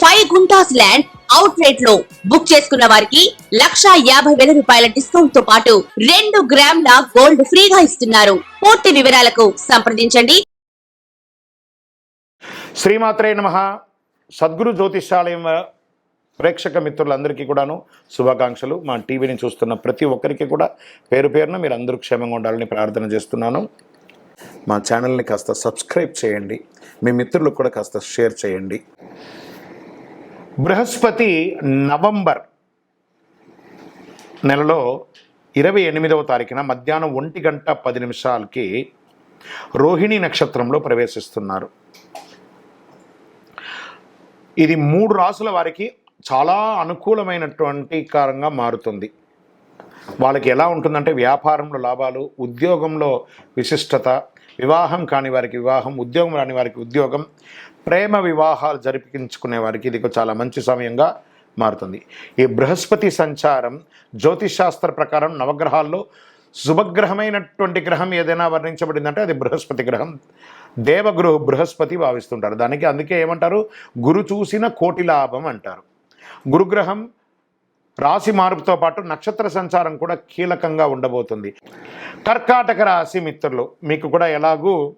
Five guntas land out రేట్లో book చేసుకున్న వారికి లక్షా యాభై వేల రూపాయల డిస్కౌంట్తో పాటు రెండు గ్రాముల గోల్డ్ ఫ్రీగా ఇస్తున్నారు. పూర్తి వివరాలకు సంప్రదించండి. శ్రీమాత్రే నమ. సద్గురు జ్యోతిషాలయం ప్రేక్షక మిత్రులందరికీ కూడాను శుభాకాంక్షలు. మా టీవీని చూస్తున్న ప్రతి ఒక్కరికి కూడా పేరు పేరున మీరు అందరూ క్షేమంగా ఉండాలని ప్రార్థన చేస్తున్నాను. మా ఛానల్ని కాస్త సబ్స్క్రైబ్ చేయండి. మీ మిత్రులకు కూడా కాస్త షేర్ చేయండి. బృహస్పతి నవంబర్ నెలలో ఇరవై ఎనిమిదవ తారీఖున మధ్యాహ్నం ఒంటి గంట పది నిమిషాలకి రోహిణి నక్షత్రంలో ప్రవేశిస్తున్నారు. ఇది మూడు రాసుల వారికి చాలా అనుకూలమైనటువంటి కారంగా మారుతుంది. వాళ్ళకి ఎలా ఉంటుందంటే వ్యాపారంలో లాభాలు ఉద్యోగంలో విశిష్టత వివాహం కాని వారికి వివాహం ఉద్యోగం రాని వారికి ఉద్యోగం ప్రేమ వివాహాలు జరిపించుకునే వారికి ఇది చాలా మంచి సమయంగా మారుతుంది. ఈ బృహస్పతి సంచారం జ్యోతిషాస్త్ర ప్రకారం నవగ్రహాల్లో శుభగ్రహమైనటువంటి గ్రహం ఏదైనా వర్ణించబడిందంటే అది బృహస్పతి గ్రహం. దేవగురు బృహస్పతి భావిస్తుంటారు. దానికి అందుకే ఏమంటారు? గురు చూసిన కోటి లాభం అంటారు. గురుగ్రహం రాశి మార్పుతో పాటు నక్షత్ర సంచారం కూడా కీలకంగా ఉండబోతుంది. కర్కాటక రాశి మిత్రులు మీకు కూడా ఎలాగూ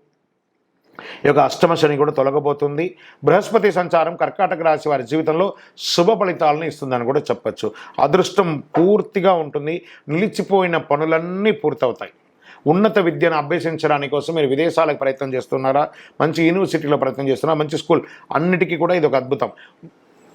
ఈ యొక్క అష్టమ శని కూడా తొలగబోతుంది. బృహస్పతి సంచారం కర్కాటక రాశి వారి జీవితంలో శుభ ఫలితాలను ఇస్తుందని కూడా చెప్పచ్చు. అదృష్టం పూర్తిగా ఉంటుంది. నిలిచిపోయిన పనులన్నీ పూర్తవుతాయి. ఉన్నత విద్యను అభ్యసించడానికి కోసం మీరు విదేశాలకు ప్రయత్నం చేస్తున్నారా? మంచి యూనివర్సిటీలో ప్రయత్నం చేస్తున్నారా? మంచి స్కూల్ అన్నిటికీ కూడా ఇది ఒక అద్భుతం.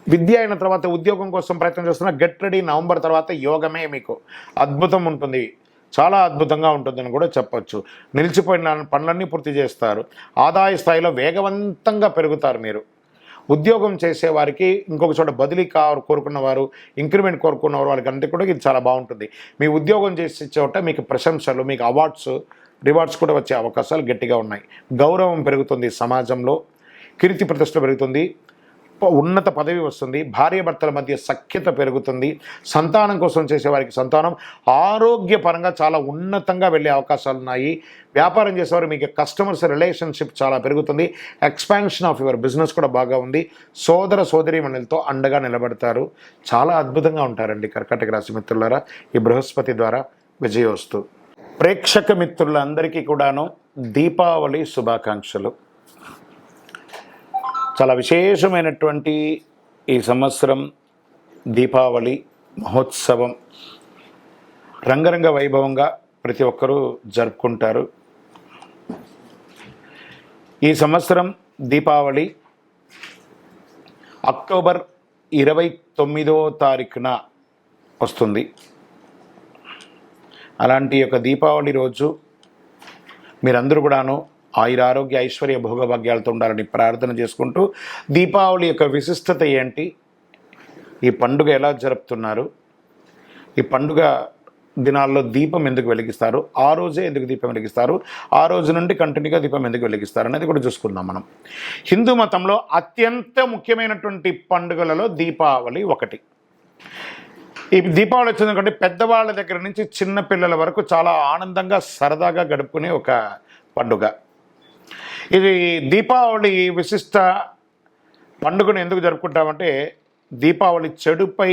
విద్య అయిన తర్వాత ఉద్యోగం కోసం ప్రయత్నం చేస్తున్నా గెట్ రెడీ నవంబర్ తర్వాత యోగమే మీకు. అద్భుతం ఉంటుంది. చాలా అద్భుతంగా ఉంటుందని కూడా చెప్పొచ్చు. నిలిచిపోయిన పనులన్నీ పూర్తి చేస్తారు. ఆదాయ స్థాయిలో వేగవంతంగా పెరుగుతారు మీరు. ఉద్యోగం చేసేవారికి ఇంకొక చోట బదిలీ కావాలి కోరుకున్నవారు ఇంక్రిమెంట్ కోరుకున్న వారు వాళ్ళకి అంతే కూడా ఇది చాలా బాగుంటుంది. మీ ఉద్యోగం చేసే చోట మీకు ప్రశంసలు మీకు అవార్డ్స్ రివార్డ్స్ కూడా వచ్చే అవకాశాలు గట్టిగా ఉన్నాయి. గౌరవం పెరుగుతుంది సమాజంలో. కీర్తి ప్రతిష్ట పెరుగుతుంది. ఉన్నత పదవి వస్తుంది. భార్యాభర్తల మధ్య సఖ్యత పెరుగుతుంది. సంతానం కోసం చేసేవారికి సంతానం ఆరోగ్యపరంగా చాలా ఉన్నతంగా వెళ్ళే అవకాశాలు ఉన్నాయి. వ్యాపారం చేసేవారు మీకు కస్టమర్స్ రిలేషన్షిప్ చాలా పెరుగుతుంది. ఎక్స్పాన్షన్ ఆఫ్ యువర్ బిజినెస్ కూడా బాగా ఉంది. సోదర సోదరీమణులతో అండగా నిలబడతారు. చాలా అద్భుతంగా ఉంటారండి కర్కాటక రాశి మిత్రులారా. ఈ బృహస్పతి ద్వారా విజయోస్తు ప్రేక్షక మిత్రులందరికీ కూడాను దీపావళి శుభాకాంక్షలు. చాలా విశేషమైనటువంటి ఈ సంవత్సరం దీపావళి మహోత్సవం రంగరంగ వైభవంగా ప్రతి ఒక్కరూ జరుపుకుంటారు. ఈ సంవత్సరం దీపావళి అక్టోబర్ ఇరవై తొమ్మిదో తారీఖున వస్తుంది. అలాంటి యొక్క దీపావళి రోజు మీరందరూ కూడాను ఆయురారోగ్య ఐశ్వర్య భోగభాగ్యాలతో ఉండాలని ప్రార్థన చేసుకుంటూ దీపావళి యొక్క విశిష్టత ఏంటి? ఈ పండుగ ఎలా జరుపుతున్నారు? ఈ పండుగ దినాల్లో దీపం ఎందుకు వెలిగిస్తారు? ఆ రోజే ఎందుకు దీపం వెలిగిస్తారు? ఆ రోజు నుండి కంటిన్యూగా దీపం ఎందుకు వెలిగిస్తారు అనేది కూడా చూసుకుందాం మనం. హిందూ మతంలో అత్యంత ముఖ్యమైనటువంటి పండుగలలో దీపావళి ఒకటి. ఈ దీపావళి వచ్చింది ఎందుకంటే పెద్దవాళ్ళ దగ్గర నుంచి చిన్నపిల్లల వరకు చాలా ఆనందంగా సరదాగా గడుపుకునే ఒక పండుగ. ఇది దీపావళి విశిష్ట పండుగను ఎందుకు జరుపుకుంటామంటే దీపావళి చెడుపై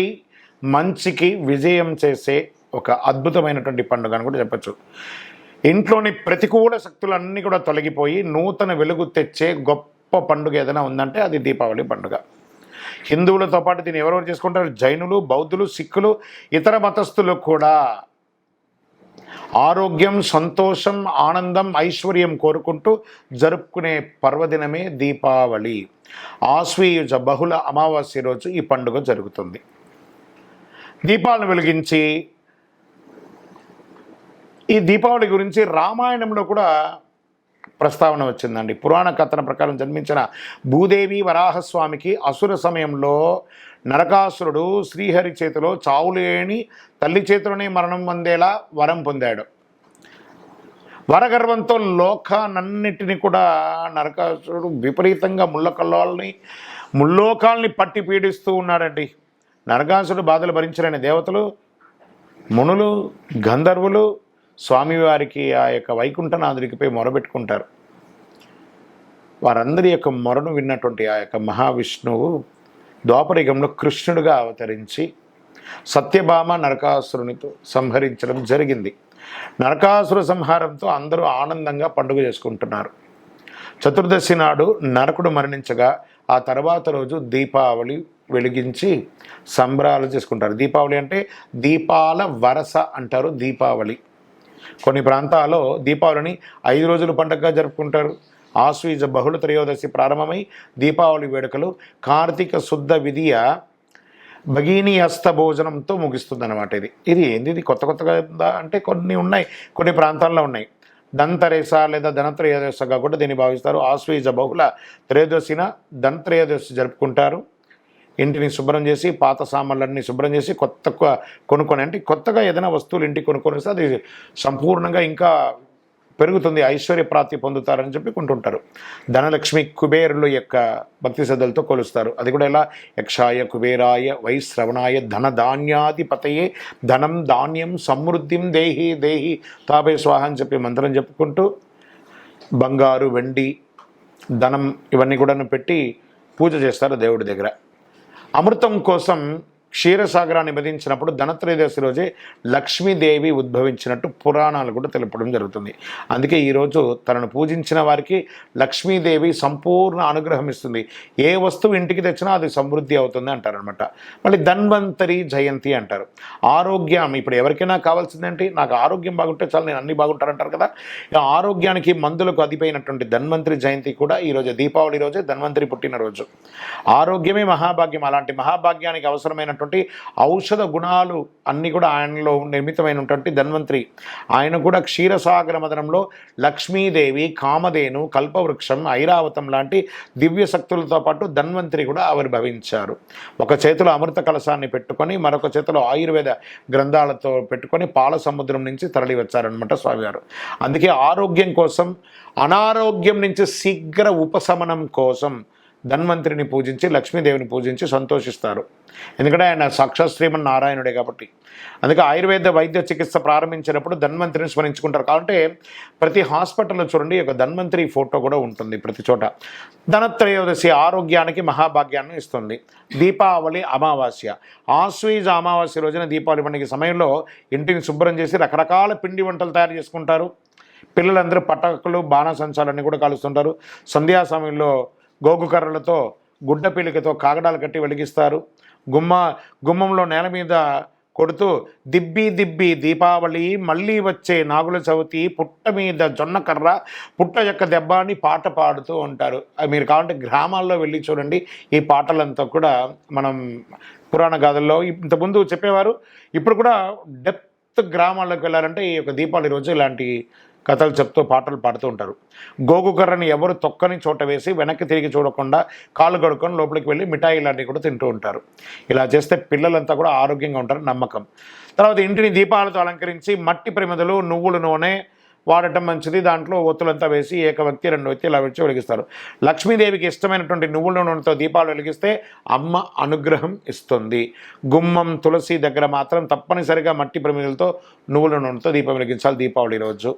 మంచికి విజయం చేసే ఒక అద్భుతమైనటువంటి పండుగ అని కూడా చెప్పచ్చు. ఇంట్లోని ప్రతికూల శక్తులన్నీ కూడా తొలగిపోయి నూతన వెలుగు తెచ్చే గొప్ప పండుగ ఏదైనా ఉందంటే అది దీపావళి పండుగ. హిందువులతో పాటు దీన్ని ఎవరెవరు చేసుకుంటారు? జైనులు బౌద్ధులు సిక్కులు ఇతర మతస్థులు కూడా. ఆరోగ్యం సంతోషం ఆనందం ఐశ్వర్యం కోరుకుంటూ జరుపుకునే పర్వదినమే దీపావళి. ఆశ్వీయుజ బహుళ అమావాస్య రోజు ఈ పండుగ జరుగుతుంది. దీపాలను వెలిగించి ఈ దీపావళి గురించి రామాయణంలో కూడా ప్రస్తావన వచ్చిందండి. పురాణ కథన ప్రకారం జన్మించిన భూదేవి వరాహస్వామికి అసుర సమయంలో నరకాసురుడు శ్రీహరి చేతిలో చావులేని తల్లి చేతిలోనే మరణం పొందేలా వరం పొందాడు. వరగర్వంతో లోకానన్నిటిని కూడా నరకాసురుడు విపరీతంగా ముళ్ళకల్లాలని ముల్లోకాల్ని పట్టి పీడిస్తూ ఉన్నాడండి. నరకాసురుడు బాధలు భరించలేని దేవతలు మునులు గంధర్వులు స్వామివారికి ఆ యొక్క వైకుంఠనాథుడికిపై మొరబెట్టుకుంటారు. వారందరి యొక్క మొరను విన్నటువంటి ఆ యొక్క మహావిష్ణువు ద్వాపరయుగంలో కృష్ణుడుగా అవతరించి సత్యభామ నరకాసురునితో సంహరించడం జరిగింది. నరకాసుర సంహారంతో అందరూ ఆనందంగా పండుగ చేసుకుంటున్నారు. చతుర్దశి నాడు నరకుడు మరణించగా ఆ తర్వాత రోజు దీపావళి వెలిగించి సంబరాలు చేసుకుంటారు. దీపావళి అంటే దీపాల వరస అంటారు దీపావళి. కొన్ని ప్రాంతాల్లో దీపావళిని ఐదు రోజుల పండుగగా జరుపుకుంటారు. ఆశ్వీజ బహుళ త్రయోదశి ప్రారంభమై దీపావళి వేడుకలు కార్తీక శుద్ధ విధియ భగీని హస్త భోజనంతో ముగిస్తుందన్నమాట ఇది. ఇది ఏంది? ఇది కొత్త కొత్తగా అంటే కొన్ని ఉన్నాయి కొన్ని ప్రాంతాల్లో ఉన్నాయి. దంతరేస లేదా ధనత్రయోదశగా కూడా దీన్ని భావిస్తారు. ఆశ్వీజ బహుళ త్రయోదశిన ధనత్రయోదశి జరుపుకుంటారు. ఇంటిని శుభ్రం చేసి పాత సామాన్లన్నీ శుభ్రం చేసి కొత్త కొనుక్కొని అంటే కొత్తగా ఏదైనా వస్తువులు ఇంటికి కొనుక్కొని అది సంపూర్ణంగా ఇంకా పెరుగుతుంది ఐశ్వర్య ప్రాప్తి పొందుతారని చెప్పి కొంటుంటారు. ధనలక్ష్మి కుబేరుల యొక్క భక్తి శ్రద్ధలతో కొలుస్తారు. అది కూడా ఎలా? యక్షాయ కుబేరాయ వైశ్రవణాయ ధన ధాన్యాధిపతయే ధనం ధాన్యం సమృద్ధిం దేహి దేహి తాపే స్వాహ అని చెప్పి మంత్రం చెప్పుకుంటూ బంగారు వెండి ధనం ఇవన్నీ కూడా పెట్టి పూజ చేస్తారు దేవుడి దగ్గర. అమృతం కోసం క్షీరసాగరాన్ని మదించినప్పుడు ధనత్రయోదశి రోజే లక్ష్మీదేవి ఉద్భవించినట్టు పురాణాలు కూడా తెలపడం జరుగుతుంది. అందుకే ఈరోజు తనను పూజించిన వారికి లక్ష్మీదేవి సంపూర్ణ అనుగ్రహం ఇస్తుంది. ఏ వస్తువు ఇంటికి తెచ్చినా అది సమృద్ధి అవుతుంది అంటారనమాట మళ్ళీ ధన్వంతరి జయంతి అంటారు. ఆరోగ్యం ఇప్పుడు ఎవరికైనా కావాల్సిందేంటి? నాకు ఆరోగ్యం బాగుంటే చాలు నేను అన్ని బాగుంటారంటారు కదా. ఆరోగ్యానికి మందులకు అదిపోయినటువంటి ధన్వంతరి జయంతి కూడా ఈరోజు దీపావళి రోజే ధన్వంతరి పుట్టినరోజు. ఆరోగ్యమే మహాభాగ్యం. అలాంటి మహాభాగ్యానికి అవసరమైనటువంటి ఔషధ గుణాలు అన్నీ కూడా ఆయనలో నిర్మితమైనటువంటి ధన్వంతరి. ఆయన కూడా క్షీరసాగర మదనంలో లక్ష్మీదేవి కామధేను కల్పవృక్షం ఐరావతం లాంటి దివ్య శక్తులతో పాటు ధన్వంతరి కూడా ఆవిర్భవించారు. ఒక చేతిలో అమృత కలశాన్ని పెట్టుకొని మరొక చేతిలో ఆయుర్వేద గ్రంథాలతో పెట్టుకొని పాల సముద్రం నుంచి తరలి వచ్చారనమాట స్వామివారు. అందుకే ఆరోగ్యం కోసం అనారోగ్యం నుంచి శీఘ్ర ఉపశమనం కోసం ధన్వంతరిని పూజించి లక్ష్మీదేవిని పూజించి సంతోషిస్తారు. ఎందుకంటే ఆయన సాక్షాత్ శ్రీమన్ నారాయణుడే కాబట్టి. అందుకే ఆయుర్వేద వైద్య చికిత్స ప్రారంభించినప్పుడు ధన్వంతరిని స్మరించుకుంటారు. కాబట్టి ప్రతి హాస్పిటల్లో చూడండి ఒక ధన్వంతరి ఫోటో కూడా ఉంటుంది ప్రతి చోట. ధనత్రయోదశి ఆరోగ్యానికి మహాభాగ్యాన్ని ఇస్తుంది. దీపావళి అమావాస్య. ఆశ్వీజ అమావాస్య రోజున దీపావళి పండుగ సమయంలో ఇంటిని శుభ్రం చేసి రకరకాల పిండి వంటలు తయారు చేసుకుంటారు. పిల్లలందరూ పటాకులు బాణసంచాలన్నీ కూడా కాలుస్తుంటారు. సంధ్యా సమయంలో గోగుకర్రలతో గుడ్డ పీలికతో కాగడాలు కట్టి వెలిగిస్తారు. గుమ్మ గుమ్మంలో నేల మీద కొడుతూ దిబ్బి దిబ్బి దీపావళి మళ్ళీ వచ్చే నాగుల చవితి పుట్ట మీద జొన్నకర్ర పుట్ట యొక్క దెబ్బ అని పాట పాడుతూ ఉంటారు. అది మీరు కావాలంటే గ్రామాల్లో వెళ్ళి చూడండి. ఈ పాటలంతా కూడా మనం పురాణ గాథల్లో ఇంతకుముందు చెప్పేవారు. ఇప్పుడు కూడా డెప్త్ గ్రామాల్లోకి వెళ్ళాలంటే ఈ యొక్క దీపావళి రోజు ఇలాంటి కథలు చెప్తూ పాటలు పాడుతూ ఉంటారు. గోగుకర్రని ఎవరు తొక్కని చోట వేసి వెనక్కి తిరిగి చూడకుండా కాళ్ళు కడుక్కొని లోపలికి వెళ్ళి మిఠాయి లాంటివి కూడా తింటూ ఉంటారు. ఇలా చేస్తే పిల్లలంతా కూడా ఆరోగ్యంగా ఉంటారు నమ్మకం. తర్వాత ఇంటిని దీపాలతో అలంకరించి మట్టి ప్రమిదలు నువ్వుల నూనె వాడటం మంచిది. దాంట్లో ఒత్తులంతా వేసి ఏక వ్యక్తి రెండు వ్యక్తి ఇలా వచ్చి వెలిగిస్తారు. లక్ష్మీదేవికి ఇష్టమైనటువంటి నువ్వుల నూనెతో దీపాలు వెలిగిస్తే అమ్మ అనుగ్రహం ఇస్తుంది. గుమ్మం తులసి దగ్గర మాత్రం తప్పనిసరిగా మట్టి ప్రమిదలతో నువ్వుల నూనెతో దీపం వెలిగించాలి దీపావళి రోజు.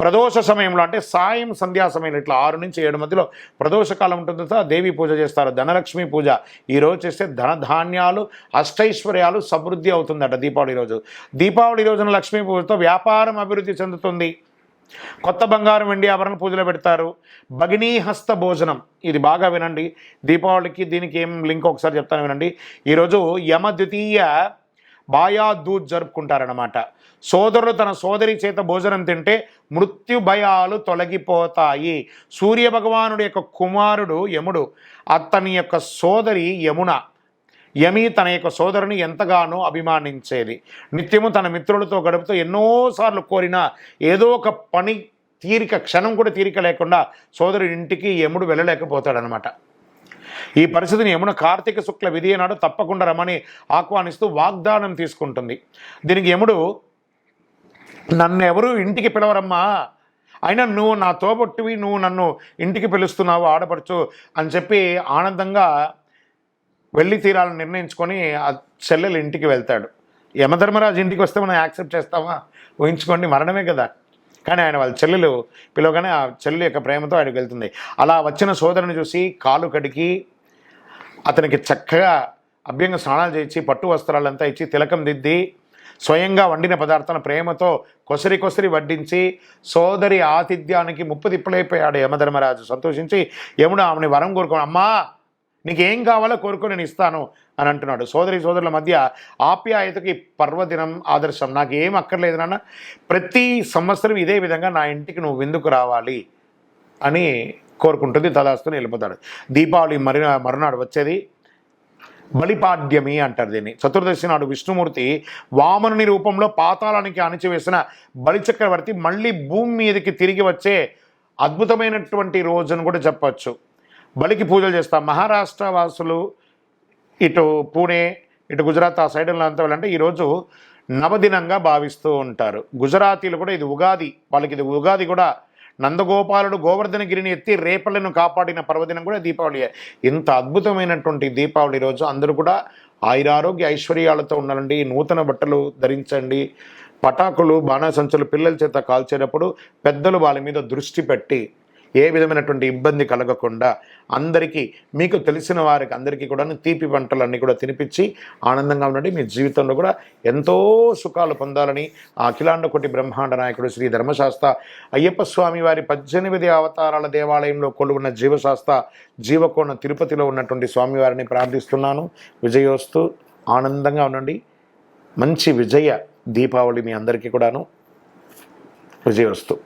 ప్రదోష సమయంలో అంటే సాయం సంధ్యా సమయంలో ఇట్లా ఆరు నుంచి ఏడు మధ్యలో ప్రదోష కాలం ఉంటుంది కదా, దేవి పూజ చేస్తారు. ధనలక్ష్మి పూజ ఈ రోజు చేస్తే ధనధాన్యాలు అష్టైశ్వర్యాలు సమృద్ధి అవుతుందట దీపావళి రోజు. దీపావళి రోజున లక్ష్మీ పూజతో వ్యాపారం అభివృద్ధి చెందుతుంది. కొత్త బంగారం వెండి ఆభరణ పూజలో పెడతారు. భగినీహస్త భోజనం. ఇది బాగా వినండి. దీపావళికి దీనికి ఏం లింక్ ఒకసారి చెప్తాను వినండి. ఈరోజు యమ ద్వితీయ బాయా దూద్ జరుపుకుంటారనమాట సోదరుడు తన సోదరి చేత భోజనం తింటే మృత్యు భయాలు తొలగిపోతాయి. సూర్య భగవానుడి యొక్క కుమారుడు యముడు. అతని యొక్క సోదరి యమున. యమి తన యొక్క సోదరుని ఎంతగానో అభిమానించేది. నిత్యము తన మిత్రులతో గడుపుతూ ఎన్నోసార్లు కోరిన ఏదో ఒక పని తీరిక క్షణం కూడా తీరిక లేకుండా సోదరుడి ఇంటికి యముడు వెళ్ళలేకపోతాడనమాట ఈ పరిస్థితిని యమున కార్తీక శుక్ల విధి నాడు తప్పకుండా రమ్మని ఆహ్వానిస్తూ వాగ్దానం తీసుకుంటుంది. దీనికి యముడు నన్ను ఎవరు ఇంటికి పిలవరమ్మా. అయినా నువ్వు నా తోబొట్టివి నువ్వు నన్ను ఇంటికి పిలుస్తున్నావు ఆడపడుచు అని చెప్పి ఆనందంగా వెళ్ళి తీరాలని నిర్ణయించుకొని ఆ చెల్లెలు ఇంటికి వెళ్తాడు. యమధర్మరాజు ఇంటికి వస్తే మనం యాక్సెప్ట్ చేస్తామా? ఊహించుకోండి మరణమే కదా. కానీ ఆయన వాళ్ళ చెల్లెలు పిలవగానే ఆ చెల్లెలు యొక్క ప్రేమతో ఆయనకు వెళ్తుంది. అలా వచ్చిన సోదరుని చూసి కాలు కడిగి అతనికి చక్కగా అభ్యంగ స్నానాలు చేయించి పట్టు వస్త్రాలంతా ఇచ్చి తిలకం దిద్ది స్వయంగా వండిన పదార్థాలను ప్రేమతో కొసరి కొసరి వడ్డించి సోదరి ఆతిథ్యానికి ముప్పు తిప్పలైపోయాడు యమధర్మరాజు. సంతోషించి యముడు ఆమెని వరం కోరుకో అమ్మా నీకేం కావాలో కోరుకో నేను ఇస్తాను అని అంటున్నాడు. సోదరి సోదరుల మధ్య ఆప్యాయతకి పర్వదినం ఆదర్శం. నాకు ఏం అక్కర్లేదు నాన్న. ప్రతి సంవత్సరం ఇదే విధంగా నా ఇంటికి నువ్వు విందుకు రావాలి అని కోరుకుంటుంది తదాస్తుని వెళ్ళిపోతాడు దీపావళి మరి మరునాడు వచ్చేది బలిపాడ్యమి అంటారు దీన్ని. చతుర్దశి నాడు విష్ణుమూర్తి వామనుని రూపంలో పాతాళానికి అణిచివేసిన బలిచక్రవర్తి మళ్ళీ భూమి మీదకి తిరిగి వచ్చే అద్భుతమైనటువంటి రోజును కూడా చెప్పచ్చు. బలికి పూజలు చేస్తాం మహారాష్ట్ర వాసులు ఇటు పూణే ఇటు గుజరాత్ ఆ సైడ్ అంతా వెళ్ళంటే ఈరోజు నవదినంగా భావిస్తూ ఉంటారు. గుజరాతీలు కూడా ఇది ఉగాది వాళ్ళకి ఇది ఉగాది కూడా నందగోపాలుడు గోవర్ధనగిరిని ఎత్తి రేపలను కాపాడిన పర్వదినం కూడా దీపావళి. ఇంత అద్భుతమైనటువంటి దీపావళి రోజు. అందరూ కూడా ఆయురారోగ్య ఐశ్వర్యాలతో ఉండాలండి. నూతన బట్టలు ధరించండి. పటాకులు బాణాసంచులు పిల్లల చేత కాల్చేటప్పుడు పెద్దలు వాళ్ళ మీద దృష్టి పెట్టి ఏ విధమైనటువంటి ఇబ్బంది కలగకుండా అందరికీ మీకు తెలిసిన వారికి అందరికీ కూడా తీపి వంటలన్నీ కూడా తినిపించి ఆనందంగా ఉండండి. మీ జీవితంలో కూడా ఎంతో సుఖాలు పొందాలని ఆ అఖిలాండ కోటి బ్రహ్మాండ నాయకుడు శ్రీ ధర్మశాస్త్ర అయ్యప్ప స్వామి వారి పద్దెనిమిది అవతారాల దేవాలయంలో కొలువున్న జీవశాస్త్ర జీవకోణ తిరుపతిలో ఉన్నటువంటి స్వామివారిని ప్రార్థిస్తున్నాను. విజయోస్తు ఆనందంగా ఉండండి. మంచి విజయ దీపావళి మీ అందరికీ కూడాను. విజయోస్తు.